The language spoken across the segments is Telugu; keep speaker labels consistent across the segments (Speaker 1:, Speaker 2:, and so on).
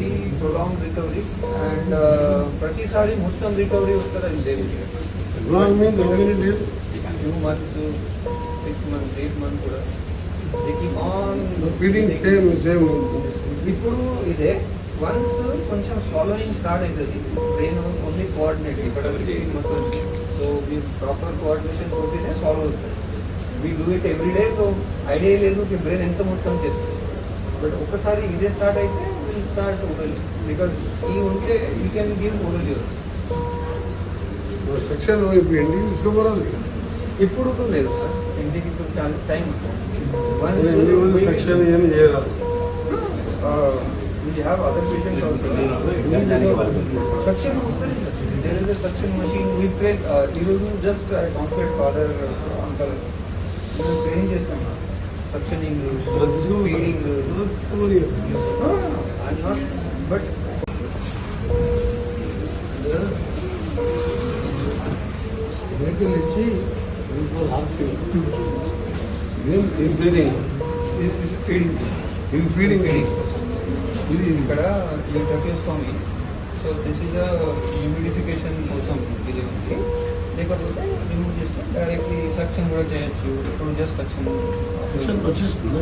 Speaker 1: వెరీ ప్రొలాంగ్ రికవరీ అండ్ ప్రతిసారి మొత్తం రికవరీ వస్తుంది అది లేదు
Speaker 2: Long means how many days?
Speaker 1: Two months six months eight months కూడా they keep on
Speaker 2: The feeding same, same.
Speaker 1: ఇప్పుడు ఇదే వన్స్ కొంచెం స్వాలోయింగ్ స్టార్ట్ అవుతుంది brain only coordinate muscles so మీ ప్రాపర్ కోఆర్డినేషన్ తోటినే సాల్వ్ అవుతుంది we do it every day so idea లేదు మీ బ్రెయిన్ ఎంత మొత్తం చేస్తుంది బట్ ఒకసారి ఇదే స్టార్ట్ అయితే విల్ స్టార్ట్ ఓరల్ బికాస్ ఈ ఉంటే you can give oral yours
Speaker 2: section ఇప్పుడు ఇంటికి తీసుకోపోరాదు
Speaker 1: ఇప్పుడు లేదు సార్ ఇంటికి ఇప్పుడు చాలా టైం
Speaker 2: ఇంటికి పోతే సెక్షన్ ఏం చేయరాదు
Speaker 1: we have other patients also suction there is a suction machine we train ఈరోజు just I concept father uncle train చేస్తాం సక్షనింగ్ ఫీడింగ్
Speaker 2: తీసుకోమని
Speaker 1: ఐ నాట్ బట్
Speaker 2: వెహికల్ ఇచ్చి ఇది ఫీడింగ్ ఇది ఫీడింగ్ ఇది
Speaker 1: ఇక్కడ ఈ స్వామి సో దిస్ ఇస్ హ్యూమిడిఫికేషన్ కోసం ఇది ఉంది. లేకపోతే రిమూవ్ చేస్తే డైరెక్ట్లీ సక్షన్ కూడా చేయొచ్చు. ఇప్పుడు జస్ట్ సక్షన్
Speaker 2: సెక్షన్ వచ్చేస్తుందా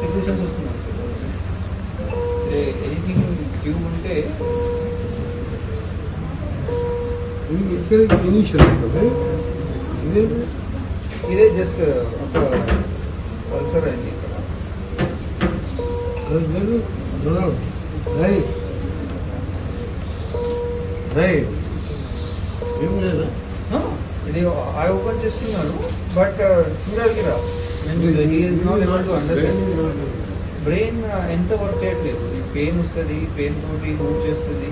Speaker 1: సిచ్యువేషన్స్ వస్తున్నాయి. ఎనీథింగ్ ట్యూబ్ ఉంటే
Speaker 2: ఇక్కడ ఇనిషియల్ వస్తుంది? ఇదేంటి
Speaker 1: ఇదే జస్ట్ ఒక పల్సర్ ఇక్కడ.
Speaker 2: లేదు. చూడాలి రైట్ రైట్ ఏం లేదా?
Speaker 1: ఇది ఐ ఓపెన్ చేస్తున్నాను బట్ చూడాలి కదా నాట్ టు అండర్స్టాండ్ బ్రెయిన్ ఎంత వర్క్ చేయట్లేదు. పెయిన్ వస్తుంది పెయిన్ తోటి మూవ్ చేస్తుంది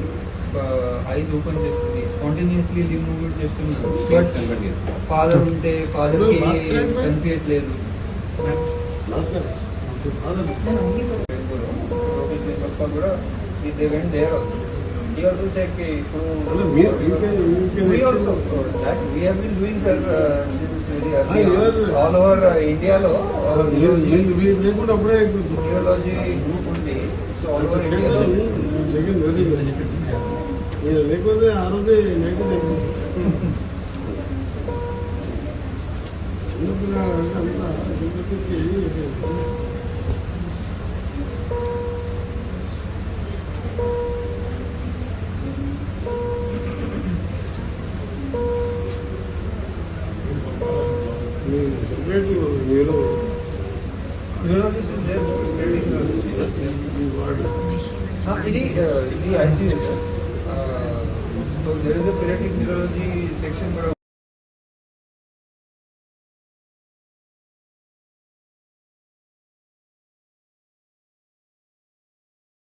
Speaker 1: ఐస్ ఓపెన్ చేస్తుంది స్పాంటేనియస్లీ లివ్ మూవ్ చేస్తున్నాను బట్ ఫాదర్ ఉంటే ఫాదర్? కనిపించట్లేదు. కూడా they went there he also said कि ఇప్పుడు
Speaker 2: అంటే మీరు- you can- you can
Speaker 1: we
Speaker 2: actually-
Speaker 1: also that we have been doing sir uh, since very
Speaker 2: Ah, లేకుండా అప్పుడే
Speaker 1: న్యూరాలజీ గ్రూప్ ఉంది సో ఆల్ ఓవర్ ఇండియా
Speaker 2: లేకపోతే ఆ రోజే నైట్ చిన్నపిల్లలు అంతా చిన్నపిల్లకి మీరు సెపరేట్ మీరు
Speaker 1: neurologist is there
Speaker 2: me ward
Speaker 1: ఇది uh, ఇది ICU so there is a periodic neurology section కూడా